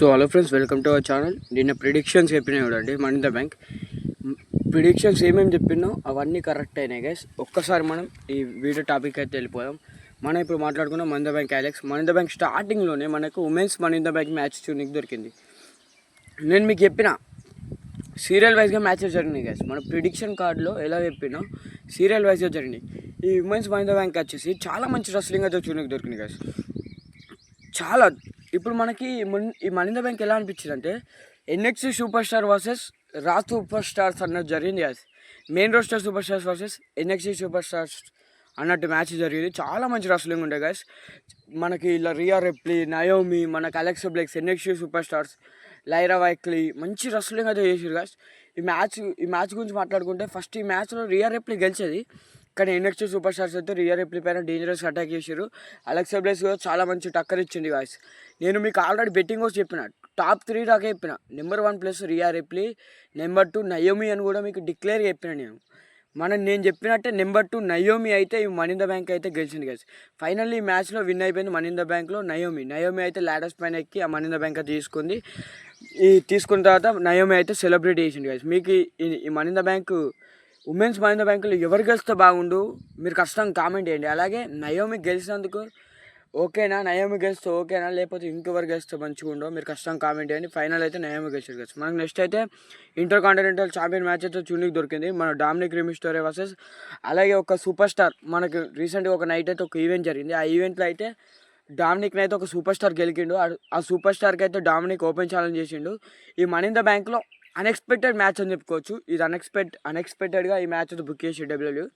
So hello friends welcome to our channel నిన్న predictions చెప్పినా చూడండి మనీ బ్యాంక్ ప్రిడిక్షన్స్ ఏమేమి చెప్పినో అవన్నీ కరెక్ట్ అయినాయి గైస్ ఒక్కసారి మనం ఈ వీడియో టాపిక్ అయితే వెళ్ళిపోదాం. మనం ఇప్పుడు మాట్లాడుకున్నాం money bank Alex money bank స్టార్టింగ్లోనే మనకు ఉమెన్స్ మనీ బ్యాంక్ మ్యాచ్ చూనికి దొరికింది. నేను మీకు చెప్పిన సీరియల్ వైజ్గా మ్యాచెస్ జరిగినాయి గైస్ మన ప్రిడిక్షన్ కార్డులో ఎలా చెప్పినా సీరియల్ వైజ్గా జరిగినాయి. ఈ ఉమెన్స్ మనీ బ్యాంక్ వచ్చేసి చాలా మంచి రెస్లింగ్ అయితే చూనికి దొరికింది గైస్ చాలా ఇప్పుడు మనకి మున్- ఈ మనింద బ్యాంక్ ఎలా అనిపించింది అంటే NXT superstar versus Raw superstars అన్నది జరిగింది అది. Main roster superstars versus NXT superstars అన్నట్టు మ్యాచ్ జరిగింది. చాలా మంచి రెస్లింగ్ ఉండే గాయస్ మనకి ఇలా రియా రెప్లీ నయోమి మనకి Alex Bliss NXT superstars Lyra Valkyria మంచి రెస్లింగ్ అయితే చేసారు గాయస్ ఈ మ్యాచ్ ఈ మ్యాచ్ గురించి మాట్లాడుకుంటే ఫస్ట్ ఈ మ్యాచ్లో రియా రెప్లీ గెలిచేది కానీ ఎన్ఎక్స్ సూపర్ స్టార్స్ అయితే రియర్ రిప్లీ పైన డేంజరస్ అటాక్ చేశారు అలెక్సా బ్లేస్ కూడా చాలా మంచి టక్కర్ ఇచ్చింది గాయస్ నేను మీకు ఆల్రెడీ బెట్టింగ్ వచ్చి చెప్పిన టాప్ త్రీ దాకా చెప్పిన. Number one place Rhea Ripley number two Naomi అని కూడా మీకు డిక్లేర్ చెప్పిన నేను. మనం నేను చెప్పినట్టే నెంబర్ టూ నయోమి అయితే ఈ మనింద బ్యాంక్ అయితే గెలిచింది గైస్ ఫైనల్లీ ఈ మ్యాచ్లో విన్ అయిపోయింది మనింద బ్యాంక్లో నయోమి నయోమి అయితే లాడర్స్ పైన ఎక్కి ఆ మనింద బ్యాంక్ అయితే తీసుకుంది. ఈ తీసుకున్న తర్వాత నయోమి అయితే సెలబ్రేట్ చేసింది గైస్ మీకు ఈ- ఈ మనింద బ్యాంకు ఉమెన్స్ మహింద్ర బ్యాంకులో ఎవరు గెలిస్తే బాగుండు? మీరు కష్టం కామెంట్ చేయండి. అలాగే నయోమి గెలిచినందుకు ఓకేనా? నయోమి గెలిస్తే ఓకేనా? లేకపోతే ఇంకెవరు గెలిస్తే మంచిగా ఉండో మీరు కష్టం కామెంట్ చేయండి. ఫైనల్ అయితే నయోమి గెలిచారు గెలిచి మనకు నెక్స్ట్ అయితే ఇంటర్ కాంటినెంటల్ ఛాంపియన్ మ్యాచ్ అయితే చూనికి దొరికింది. మన డామినిక్ రిమిస్టోరే వర్సెస్ అలాగే ఒక సూపర్ స్టార్ మనకి రీసెంట్గా ఒక నైట్ అయితే ఒక ఈవెంట్ జరిగింది. ఆ ఈవెంట్లో అయితే డామినిక్ని అయితే ఒక సూపర్ స్టార్ గెలికిండు ఆ- ఆ సూపర్ స్టార్కి అయితే డామినిక్ ఓపెన్ ఛాలెంజ్ చేసిండు. ఈ మనింద బ్యాంక్లో అన్ఎక్స్పెక్టెడ్ మ్యాచ్ అని చెప్పుకోవచ్చు. ఇది అన్ఎక్స్పెక్ట్ అన్ఎక్స్పెక్టెడ్గా ఈ మ్యాచ్ అయితే బుక్ చేసి డబ్ల్యూడబ్ల్యూ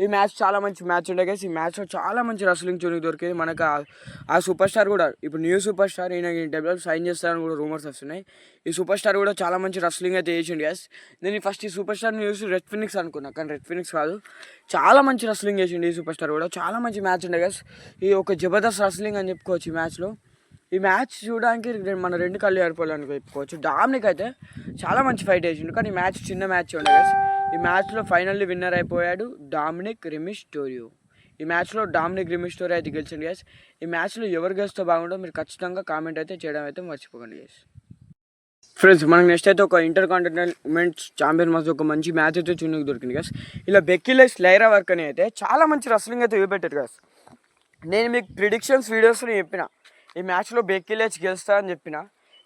ఈ మ్యాచ్ చాలా మంచి మ్యాచ్ ఉండే guys. ఈ మ్యాచ్లో చాలా మంచి రెస్లింగ్ చూనికి దొరికింది. మనకు ఆ- సూపర్ స్టార్ కూడా ఇప్పుడు న్యూ సూపర్ స్టార్ ఈయన డబ్ల్యూ సైన్ చేస్తారని కూడా రూమర్స్ వస్తున్నాయి. ఈ సూపర్ స్టార్ కూడా చాలా మంచి రెస్లింగ్ అయితే చేసిండు గ్యాస్ నేను ఫస్ట్ ఈ సూపర్ స్టార్ని చూసి రెడ్ ఫినిక్స్ అనుకున్నా కానీ రెడ్ ఫినిక్స్ కాదు. చాలా మంచి రెస్లింగ్ చేసిండు ఈ సూపర్ స్టార్ కూడా. చాలా మంచి మ్యాచ్ ఉండే గ్యాస్ ఈ ఒక జబర్దస్త్ రెస్లింగ్ అని చెప్పుకోవచ్చు ఈ మ్యాచ్లో ఈ మ్యాచ్ చూడడానికి మన రెండు కళ్ళు ఏర్పడాలని చెప్పుకోవచ్చు. డామినిక్ అయితే చాలా మంచి ఫైట్ చేసిండు. కానీ ఈ మ్యాచ్ చిన్న మ్యాచ్ ఉండే ఈ మ్యాచ్లో ఫైనల్లీ విన్నర్ అయిపోయాడు డామినిక్ రిమిస్టోరియో ఈ మ్యాచ్లో డామినిక్ రిమిస్టోరియో అయితే గెలిచింది గ్యాస్ ఈ మ్యాచ్లో ఎవరు గెలిస్తే బాగుండో మీరు ఖచ్చితంగా కామెంట్ అయితే చేయడం అయితే మర్చిపోకండి గ్యాస్ ఫ్రెండ్స్ మనకు నెక్స్ట్ అయితే ఒక intercontinental women's champion match ఒక మంచి మ్యాచ్ అయితే చూడడానికి దొరికింది గైస్ ఇలా బెక్కిలెస్ లైరా వర్క్ అని అయితే చాలా మంచి రెస్లింగ్ అయితే చూపెట్టారు గైస్ నేను మీకు ప్రిడిక్షన్స్ వీడియోస్లో చెప్పిన. ఈ మ్యాచ్లో బెక్కిలేచి గెలుస్తా అని చెప్పిన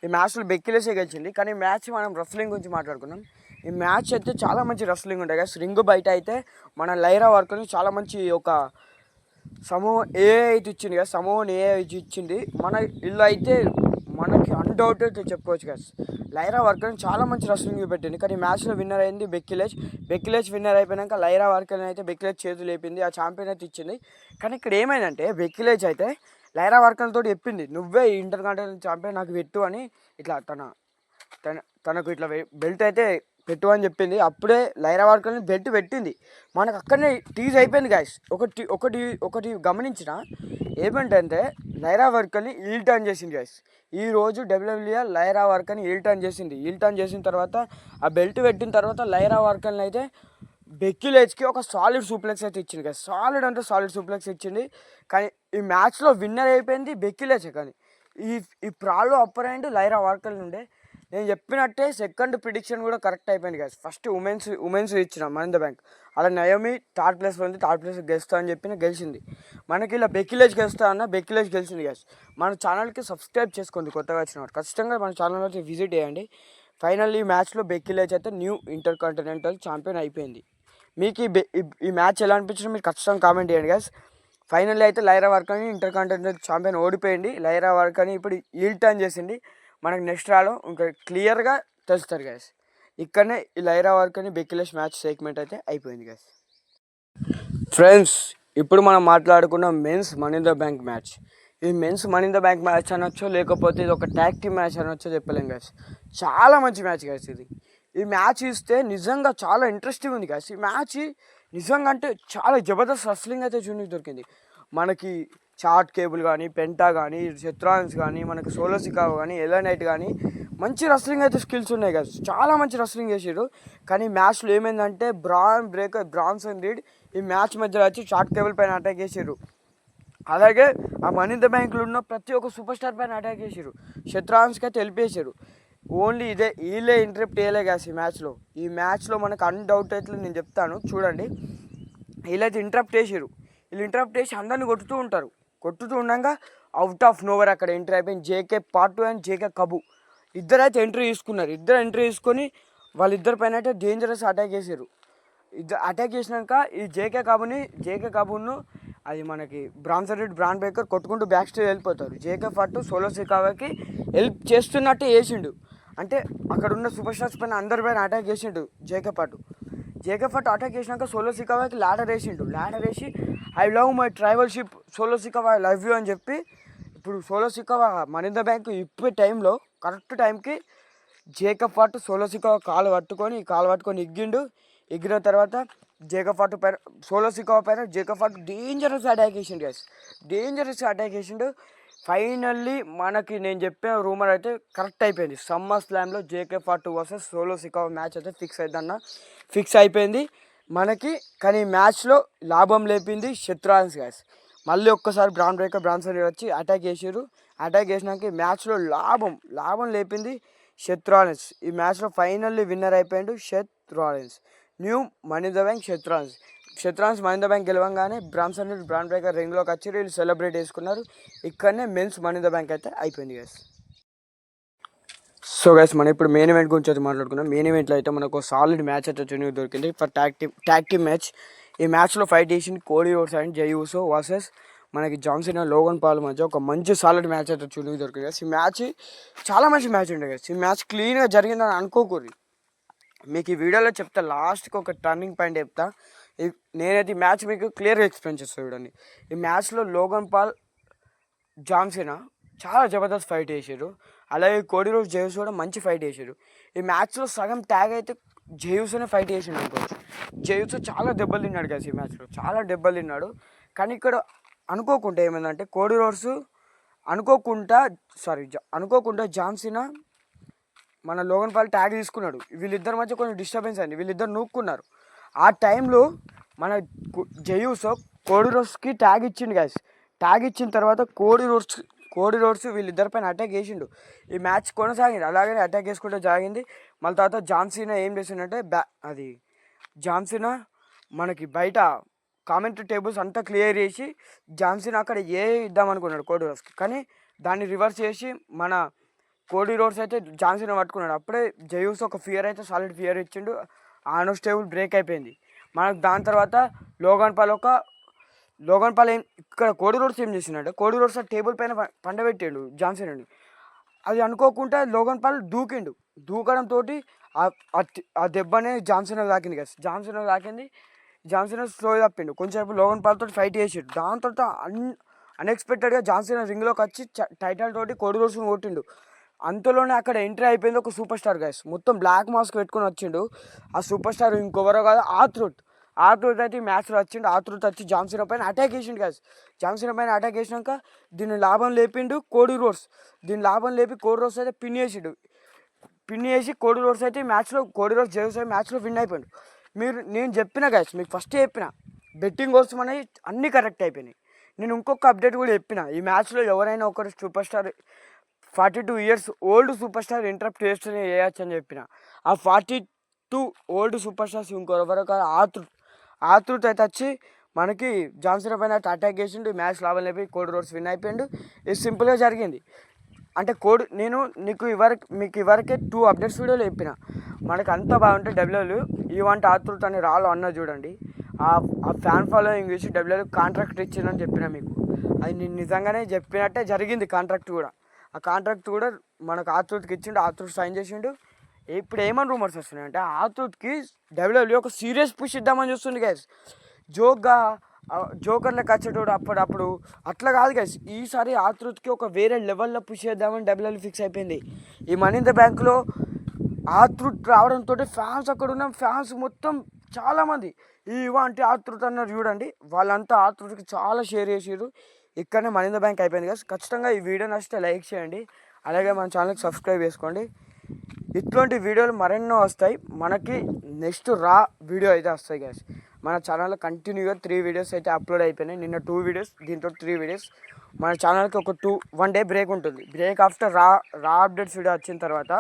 ఈ మ్యాచ్లో బెక్కిలేసే గెలిచింది. కానీ ఈ మ్యాచ్ మనం రెస్లింగ్ గురించి మాట్లాడుకున్నాం ఈ మ్యాచ్ అయితే చాలా మంచి రెస్లింగ్ ఉంటాయి కదా రింగ్ బయట అయితే మన లైరా వర్క్ని చాలా మంచి ఒక సమూహం ఏ అయితే ఇచ్చింది కదా సమూహం ఏ అయితే ఇచ్చింది. మన ఇల్లు అయితే మనకి అన్డౌటెడ్ చెప్పుకోవచ్చు కదా లైరా వర్కర్ని చాలా మంచి రెస్లింగ్ పెట్టింది. కానీ మ్యాచ్లో విన్నర్ అయింది బెక్కిలేజ్. బెక్కిలేజ్ విన్నర్ అయిపోయాక లైరా వర్కర్ని అయితే బెక్కిలేజ్ చేతులు లేపింది. ఆ ఛాంపియన్ అయితే ఇచ్చింది. కానీ ఇక్కడ ఏమైందంటే బెక్కిలేజ్ అయితే లైరా వర్కర్తో చెప్పింది నువ్వే ఇంటర్ కాంటినెంటల్ ఛాంపియన్ నాకు పెట్టు అని ఇట్లా తన తన తనకు ఇట్లా బెల్ట్ అయితే పెట్టు అని చెప్పింది. అప్పుడే లైరా వర్కర్ని బెల్ట్ పెట్టింది. మనకు అక్కడనే టీజ్ అయిపోయింది గాయస్ ఒకటి ఒకటి ఒకటి గమనించిన ఏమంటే లైరా వర్కర్ని ఈల్ టర్న్ చేసింది గాయస్ ఈ రోజు డబ్ల్యూడబ్ల్యూఏ లైరా వర్కర్ని ఈల్ టర్న్ చేసింది. ఈల్ టర్న్ చేసిన తర్వాత ఆ బెల్ట్ పెట్టిన తర్వాత లైరా వర్కర్ని అయితే బెక్కిలేజ్కి ఒక సాలిడ్ సూప్లెక్స్ అయితే ఇచ్చింది కదా సాలిడ్ అంటే సాలిడ్ సూప్లెక్స్ ఇచ్చింది కానీ ఈ మ్యాచ్లో విన్నర్ అయిపోయింది బెక్కిలేచే కానీ. ఈ ఈ ప్రాలో అప్పర్ అండ్ లైరా వార్కల్ నుండే నేను చెప్పినట్టే సెకండ్ ప్రిడిక్షన్ కూడా కరెక్ట్ అయిపోయింది కదా ఫస్ట్ ఉమెన్స్ ఉమెన్స్ ఇచ్చిన మహేంద్ర బ్యాంక్ అలా నయోమి థర్డ్ ప్లేస్లో ఉంది థర్డ్ ప్లేస్ గెలుస్తా అని చెప్పిన గెలిచింది. మనకి ఇలా బెక్కిలేజ్ గెలుస్తా అన్న బెక్కిలేజ్ గెలిచింది గ్యాస్ మన ఛానల్కి సబ్స్క్రైబ్ చేసుకోండి కొత్తగా వచ్చిన వారు ఖచ్చితంగా మన ఛానల్ వచ్చి విజిట్ చేయండి. ఫైనల్ ఈ మ్యాచ్లో బెక్కిలేజ్ అయితే న్యూ ఇంటర్ కాంటినెంటల్ ఛాంపియన్ అయిపోయింది. మీకు ఈ ఈ- మ్యాచ్ ఎలా అనిపించిందో మీరు ఖచ్చితంగా కామెంట్ చేయండి గైస్ ఫైనల్ అయితే లైరా వర్క్ అని ఇంటర్ కాంటినెంటల్ ఛాంపియన్ ఓడిపోయింది. లైరా వర్క్ అని ఇప్పుడు ఈల్ టర్న్ చేసింది. మనకు నెక్స్ట్ రాలో ఇంకా క్లియర్గా తెలుస్తారు గైస్ ఇక్కడనే ఈ లైరా వర్క్ అని మ్యాచ్ సెగ్మెంట్ అయితే అయిపోయింది గైస్ ఫ్రెండ్స్ ఇప్పుడు మనం మాట్లాడుకున్న men's money in the bank match ఈ men's money in the bank match అనొచ్చో లేకపోతే ఇది ఒక ట్యాక్ టీమ్ మ్యాచ్ అనొచ్చో చెప్పలేం గైస్ చాలా మంచి మ్యాచ్ గైస్ ఇది. ఈ మ్యాచ్ ఇస్తే నిజంగా చాలా ఇంట్రెస్టింగ్ ఉంది కాస్ ఈ మ్యాచ్ నిజంగా అంటే చాలా జబర్దస్త్ రస్లింగ్ అయితే చూడడానికి దొరికింది. మనకి చాట్ కేబుల్ కానీ పెంటా కానీ శత్రాన్స్ కానీ మనకి సోలోసికా కానీ ఎలనైట్ కానీ మంచి రస్లింగ్ అయితే స్కిల్స్ ఉన్నాయి కదా చాలా మంచి రస్లింగ్ చేసాడు కానీ మ్యాచ్లో ఏమైందంటే బ్రాన్ బ్రేకర్ బ్రాన్సన్ రీడ్ ఈ మ్యాచ్ మధ్యలో వచ్చి షార్ట్ కేబుల్ పైన అటాక్ చేసారు అలాగే ఆ మనీ ద బ్యాంకులో ఉన్న ప్రతి ఒక్క సూపర్ స్టార్ పైన అటాక్ చేసారు శత్రాన్స్కి అయితే వెళ్ళిపోయారు ఓన్లీ ఇదే వీళ్ళే ఇంటరప్ట్ చేయలే కాసి ఈ మ్యాచ్లో ఈ మ్యాచ్లో మనకు అన్డౌట్ అయితే నేను చెప్తాను చూడండి. వీళ్ళైతే ఇంటరప్ట్ చేసారు వీళ్ళు ఇంటరప్ట్ చేసి అందరిని కొట్టుతూ ఉంటారు. కొట్టుతూ ఉండగా అవుట్ ఆఫ్ నోవర్ అక్కడ ఎంట్రీ అయిపోయింది. Jacob Fatu too and Jeff Cobb ఇద్దరైతే entry తీసుకున్నారు. ఇద్దరు ఎంట్రీ తీసుకొని వాళ్ళిద్దరి పైన అయితే డేంజరస్ అటాక్ చేశారు ఇద్దరు అటాక్ చేసినాక ఈ జేకే కబుని జేకే కబును అది మనకి బ్రాన్సన్ రెడ్ బ్రాండ్ బేకర్ కొట్టుకుంటూ బ్యాక్ స్టేజ్ వెళ్ళిపోతారు జేకే పార్ట్ సోలో సికావాకి హెల్ప్ చేస్తున్నట్టే వేసిండు అంటే అక్కడ ఉన్న సూపర్ స్టార్స్ పైన అందరి పైన అటాక్ చేసిండు జేకే పాటు జేకే పాటు అటాక్ చేసినాక సోలో సికావాకి లాడర్ వేసిండు. లాడర్ వేసి I love my tribal chief Solo Sikoa I love you అని చెప్పి ఇప్పుడు సోలో సికావా మనింద బ్యాంక్ ఇప్పే టైంలో కరెక్ట్ టైంకి జేకబ్ పాటు సోలో సికావా కాలు పట్టుకొని కాలు పట్టుకొని ఎగ్గిండు. ఎగ్గిన తర్వాత జేకబ్ పాటు పైన సోలో సికావా పైన జేకబ్ పాటు డేంజరస్ అటాక్ చేసిండు గైస్ డేంజరస్ అటాక్ చేసిండు. ఫైనల్లీ మనకి నేను చెప్పే రూమర్ అయితే కరెక్ట్ అయిపోయింది. Summer స్లామ్లో Jacob Fatu versus Solo Sikoa match అయితే ఫిక్స్ అయిందన్న ఫిక్స్ అయిపోయింది. మనకి కానీ మ్యాచ్లో లాభం లేపింది శత్రుహాన్స్ గ్యాస్. మళ్ళీ ఒక్కసారి బ్రాన్ బ్రేకర్ బ్రాన్సన్ వచ్చి అటాక్ చేసారు అటాక్ చేసినాక మ్యాచ్లో లాభం లాభం లేపింది శత్రుహాన్స్ ఈ మ్యాచ్లో ఫైనల్లీ విన్నర్ అయిపోయాడు శత్రుహాన్స్ new money the bank శత్రుహాన్స్ శత్రుహాన్స్ money bank గెలవంగానే బ్రాన్సన్ బ్రాండ్ బ్రేకర్ రింగ్లోకి వచ్చి వీళ్ళు సెలబ్రేట్ చేసుకున్నారు. ఇక్కడనే మెన్స్ మనీ బ్యాంక్ అయితే అయిపోయింది గైస్ సో గైస్ మనం ఇప్పుడు మెయిన్ ఈవెంట్ గురించి అయితే మాట్లాడుకున్నాం మెయిన్ ఈవెంట్లో అయితే మనకు సాలిడ్ మ్యాచ్ అయితే చున్నీ దొరికింది. ఫర్ ట్యాక్ టీమ్ మ్యాచ్ ఈ మ్యాచ్లో ఫైట్ చేసింది Cody Rhodes and Jey Uso versus మనకి జాన్సన్ లోగన్ పాల్ మధ్య ఒక మంచి సాలిడ్ మ్యాచ్ అయితే చున్నీ దొరికింది guys. ఈ మ్యాచ్ చాలా మంచి మ్యాచ్ ఉండే కదా ఈ మ్యాచ్ క్లీన్గా జరిగిందని అనుకోకూడదు. మీకు ఈ వీడియోలో చెప్తా లాస్ట్కి ఒక టర్నింగ్ పాయింట్ చెప్తా. నేనైతే ఈ మ్యాచ్ మీకు క్లియర్గా ఎక్స్ప్లెయిన్ చేస్తాను చూడండి. ఈ మ్యాచ్లో లోగన్ పాల్ జాన్సీనా చాలా జబర్దస్త్ ఫైట్ చేశారు. అలాగే కోడి రోజు జేయూస్ కూడా మంచి ఫైట్ చేశారు. ఈ మ్యాచ్లో సగం ట్యాగ్ అయితే జేయూస్నే ఫైట్ చేసిండు అనుకోవచ్చు. జేయూస్ చాలా దెబ్బలు తిన్నాడు కదా ఈ మ్యాచ్లో. చాలా దెబ్బలు తిన్నాడు. కానీ ఇక్కడ అనుకోకుండా ఏమైందంటే కోడి రోడ్స్ అనుకోకుండా సారీ అనుకోకుండా జాన్సీనా మన లోగన్ పాల్ ట్యాగ్ తీసుకున్నాడు. వీళ్ళిద్దరి మధ్య కొంచెం డిస్టర్బెన్స్ అయింది. వీళ్ళిద్దరు నూక్కున్నారు. ఆ టైంలో మన జయూస్ కోడి రోడ్స్కి ట్యాగ్ ఇచ్చిండు గాయస్ ట్యాగ్ ఇచ్చిన తర్వాత కోడి రోడ్స్ కోడి రోడ్స్ వీళ్ళిద్దరి పైన అటాక్ చేసిండు. ఈ మ్యాచ్ కొనసాగింది. అలాగే అటాక్ చేసుకుంటూ జరిగింది. మళ్ళీ తర్వాత జాన్సీనా ఏం చేసిండంటే బ్యా అది జాన్సీనా మనకి బయట కామెంట్ టేబుల్స్ అంతా క్లియర్ చేసి జాన్సీనా అక్కడ ఏ ఇద్దాం అనుకున్నాడు కోడి రోడ్స్కి. కానీ దాన్ని రివర్స్ చేసి మన కోడి రోడ్స్ అయితే జాన్సన్ పట్టుకున్నాడు. అప్పుడే జయూస్ ఒక ఫియర్ అయితే సాలిడ్ ఫియర్ ఇచ్చిండు. ఆనో టేబుల్ బ్రేక్ అయిపోయింది. మనకు దాని తర్వాత లోగన్ పాల్ ఒక లోగన్ పాల్ ఏం ఇక్కడ కోడి రోడ్స్ ఏం చేసిందంటే కోడి రోడ్స్ టేబుల్ పైన పండబెట్టాడు పండబెట్టిండు జాన్సన్ అండి అది అనుకోకుండా లోగన్ పాల్ దూకిండు. దూకడంతో ఆ దెబ్బనే జాన్సన్ తాకింది కదా జాన్సన్ తాకింది. జాన్సన్ స్లో తప్పిండు. కొంచెంసేపు లోగన్ పాల్ తోటి ఫైట్ చేసిండు. దాని తర్వాత అన్ అన్ఎక్స్పెక్టెడ్గా జాన్సన్ రింగ్లోకి వచ్చి టైటిల్ తోటి కోడి రోడ్స్ని కొట్టిండు. అంతలోనే అక్కడ ఎంట్రీ అయిపోయింది ఒక సూపర్ స్టార్ గైస్ మొత్తం బ్లాక్ మాస్క్ పెట్టుకొని వచ్చిండు. ఆ సూపర్ స్టార్ ఇంకొవరో కాదు ఆత్రుట్ ఆత్రుట్ అయితే మ్యాచ్లో వచ్చిండు. ఆత్రుట్ వచ్చి జాన్సన్ పైన అటాక్ చేసిండు గైస్ జాన్సన్ పైన అటాక్ చేసినాక దీన్ని లాభం లేపిండు కోడి రోడ్స్. దీన్ని లాభం లేపి కోడి రోడ్స్ అయితే పిన్ చేసిండు. పిన్ చేసి కోడి రోడ్స్ అయితే మ్యాచ్లో కోడి రోడ్స్ జేవ్స్ మ్యాచ్లో విన్ అయిపోయిండు. మీరు నేను చెప్పిన గైస్ మీకు ఫస్ట్ చెప్పిన బెట్టింగ్ కోసం అనేది అన్నీ కరెక్ట్ అయిపోయినాయి. నేను ఇంకొక అప్డేట్ కూడా చెప్పిన ఈ మ్యాచ్లో ఎవరైనా ఒకరు superstar forty two years old superstar interrupt చేస్తూనే చేయొచ్చు అని చెప్పిన. ఆ forty two old super stars ఇంకొకరు ఆతృ ఆతృత అయితే వచ్చి మనకి జాన్సన్ పైన అటాక్ చేసిండు మ్యాచ్ లాభం లేపి కోడి రోడ్స్ విన్ అయిపోయిండు. ఇది సింపుల్గా జరిగింది. అంటే కోడ్ నేను నీకు ఇవరకు మీకు ఇవరకే టూ అప్డేట్స్ వీడియోలు చెప్పిన. మనకు అంత బాగుంటే డబ్ల్యూలు ఈ వంట ఆతృత అని రాళ్ళు అన్న చూడండి. ఆ ఆ ఫ్యాన్ ఫాలోయింగ్ చూసి డబ్ల్యూలు కాంట్రాక్ట్ ఇచ్చిందని చెప్పిన మీకు. అది నేను నిజంగానే చెప్పినట్టే జరిగింది కాంట్రాక్ట్ కూడా. ఆ కాంట్రాక్ట్ కూడా మనకు ఆతృత్కి ఇచ్చిండు ఆతృత్ సైన్ చేసిండు. ఇప్పుడు ఏమని రూమర్స్ వస్తున్నాయి అంటే ఆతృత్కి డబ్ల్యూడబ్ల్యూ ఒక సీరియస్ పుష్ ఇద్దామని చూస్తుంది గైస్ జోక్గా జోకర్లకు వచ్చేటోడు అప్పుడప్పుడు అట్లా కాదు గైస్ ఈసారి ఆతృత్కి ఒక వేరే లెవెల్లో పుష్ చేద్దామని డబ్ల్యూడబ్ల్యూ ఫిక్స్ అయిపోయింది. ఈ మనీంద్ర బ్యాంక్లో ఆతృత్ రావడంతో ఫ్యాన్స్ అక్కడ ఉన్న. ఫ్యాన్స్ మొత్తం చాలామంది. ఈ అంటే ఆతృత అన్నారు చూడండి. వాళ్ళంతా ఆతృతకి చాలా షేర్ చేసారు ఇక్కడనే మనీ బ్యాంక్ అయిపోయింది కదా ఖచ్చితంగా ఈ వీడియో నచ్చితే లైక్ చేయండి. అలాగే మన ఛానల్కి సబ్స్క్రైబ్ చేసుకోండి. ఇట్లాంటి వీడియోలు మరెన్నో వస్తాయి. మనకి నెక్స్ట్ రా వీడియో అయితే వస్తాయి గ్యాస్ మన ఛానల్లో కంటిన్యూగా త్రీ వీడియోస్ అయితే అప్లోడ్ అయిపోయినాయి. నిన్న టూ వీడియోస్ దీంతో త్రీ వీడియోస్ మన ఛానల్కి ఒక టూ వన్ డే బ్రేక్ ఉంటుంది. Break after Raw Raw updates video వచ్చిన తర్వాత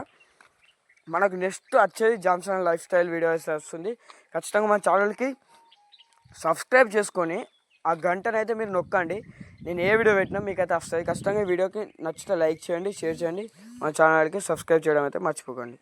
మనకు నెక్స్ట్ వచ్చేది జాన్సన్ లైఫ్ స్టైల్ వీడియోస్ వస్తుంది. ఖచ్చితంగా మన ఛానల్కి సబ్స్క్రైబ్ చేసుకొని ఆ గంటనైతే మీరు నొక్కండి. నేను ఏ వీడియో పెట్టినా మీకు అయితే వస్తుంది. ఖచ్చితంగా వీడియోకి నచ్చితే లైక్ చేయండి షేర్ చేయండి. మన ఛానల్కి సబ్స్క్రైబ్ చేయడం అయితే మర్చిపోకండి.